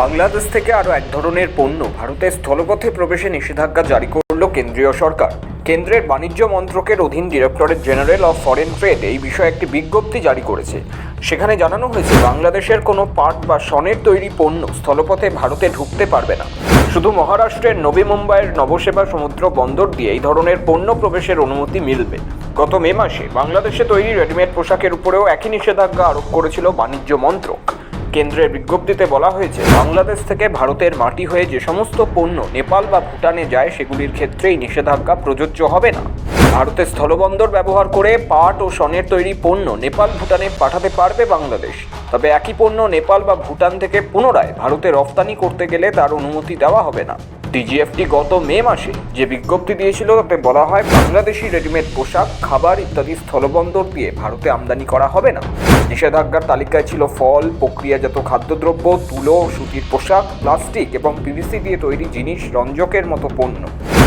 বাংলাদেশ থেকে আরও এক ধরনের পণ্য ভারতের স্থলপথে প্রবেশে নিষেধাজ্ঞা জারি করল কেন্দ্রীয় সরকার। কেন্দ্রের বাণিজ্য মন্ত্রকের অধীন directorate general of foreign trade এই বিষয়ে একটি বিজ্ঞপ্তি জারি করেছে। সেখানে জানানো হয়েছে, বাংলাদেশের কোনো পাট বা সনের তৈরি পণ্য স্থলপথে ভারতে ঢুকতে পারবে না। শুধু মহারাষ্ট্রের নবী মুম্বাইয়ের নবসেবা সমুদ্র বন্দর দিয়ে এই ধরনের পণ্য প্রবেশের অনুমতি মিলবে। গত মে মাসে বাংলাদেশে তৈরি রেডিমেড পোশাকের উপরেও একই নিষেধাজ্ঞা আরোপ করেছিল বাণিজ্য মন্ত্রক কেন্দ্রের বিজ্ঞপ্তিতে বলা হয়েছে, বাংলাদেশ থেকে ভারতের মাটি হয়ে যে সমস্ত পণ্য নেপাল বা ভুটানে যায়, সেগুলির ক্ষেত্রেই নিষেধাজ্ঞা প্রযোজ্য হবে না। ভারতের স্থলবন্দর ব্যবহার করে পাট ও সনের তৈরি পণ্য নেপাল, ভুটানে পাঠাতে পারবে বাংলাদেশ। তবে একই পণ্য নেপাল বা ভুটান থেকে পুনরায় ভারতে রফতানি করতে গেলে তার অনুমতি দেওয়া হবে না। ডিজিএফটি গত মে মাসে যে বিজ্ঞপ্তি দিয়েছিল, তাতে বলা হয় বাংলাদেশি রেডিমেড পোশাক, খাবার ইত্যাদি স্থলবন্দর দিয়ে ভারতে আমদানি করা হবে না। নিষেধাজ্ঞার তালিকায় ছিল ফল, প্রক্রিয়াজাত খাদ্যদ্রব্য, তুলো, সুতির পোশাক, প্লাস্টিক এবং পিভিসি দিয়ে তৈরি জিনিস, রঞ্জকের মতো পণ্য।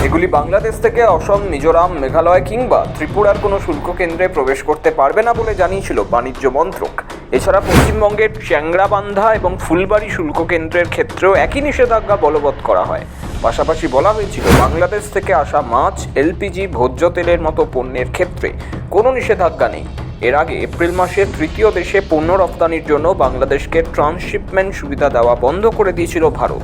এগুলি বাংলাদেশ থেকে অসম, মিজোরাম, মেঘালয় কিংবা ত্রিপুরার কোনো শুল্ক কেন্দ্রে প্রবেশ করতে পারবে না বলে জানিয়েছিল বাণিজ্য মন্ত্রক। এছাড়া পশ্চিমবঙ্গের চ্যাংরাবান্ধা এবং ফুলবাড়ি শুল্ক কেন্দ্রের ক্ষেত্রেও একই নিষেধাজ্ঞা বলবৎ করা হয়। পাশাপাশি বলা হয়েছিল, বাংলাদেশ থেকে আসা মাছ এলপিজি ভোজ্য তেলের মতো পণ্যের ক্ষেত্রে কোনো নিষেধাজ্ঞা নেই। এর আগে এপ্রিল মাসে তৃতীয় দেশে পণ্য রপ্তানির জন্য বাংলাদেশকে ট্রান্সশিপমেন্ট সুবিধা দেওয়া বন্ধ করে দিয়েছিল ভারত।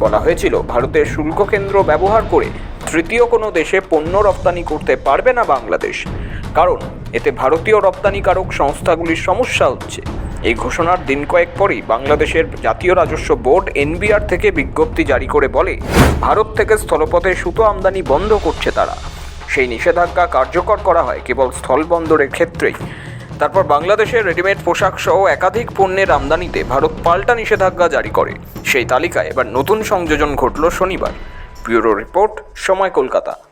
বলা হয়েছিল, ভারতের শুল্ক কেন্দ্র ব্যবহার করে তৃতীয় কোনো দেশে পণ্য রপ্তানি করতে পারবে না বাংলাদেশ। কারণ, এতে ভারতীয় রপ্তানিকারক সংস্থাগুলির সমস্যা হচ্ছে। এই ঘোষণার দিন কয়েক পরেই বাংলাদেশের জাতীয় রাজস্ব বোর্ড এনবিআর থেকে বিজ্ঞপ্তি জারি করে বলে, ভারত থেকে স্থলপথে সুতো আমদানি বন্ধ করছে তারা। সেই নিষেধাজ্ঞা কার্যকর করা হয় কেবল স্থলবন্দরের ক্ষেত্রেই। তারপর বাংলাদেশের রেডিমেড পোশাক সহ একাধিক পণ্যের আমদানিতে ভারত পাল্টা নিষেধাজ্ঞা জারি করে। সেই তালিকায় এবার নতুন সংযোজন ঘটল শনিবার। ব্যুরো রিপোর্ট, সময় কলকাতা।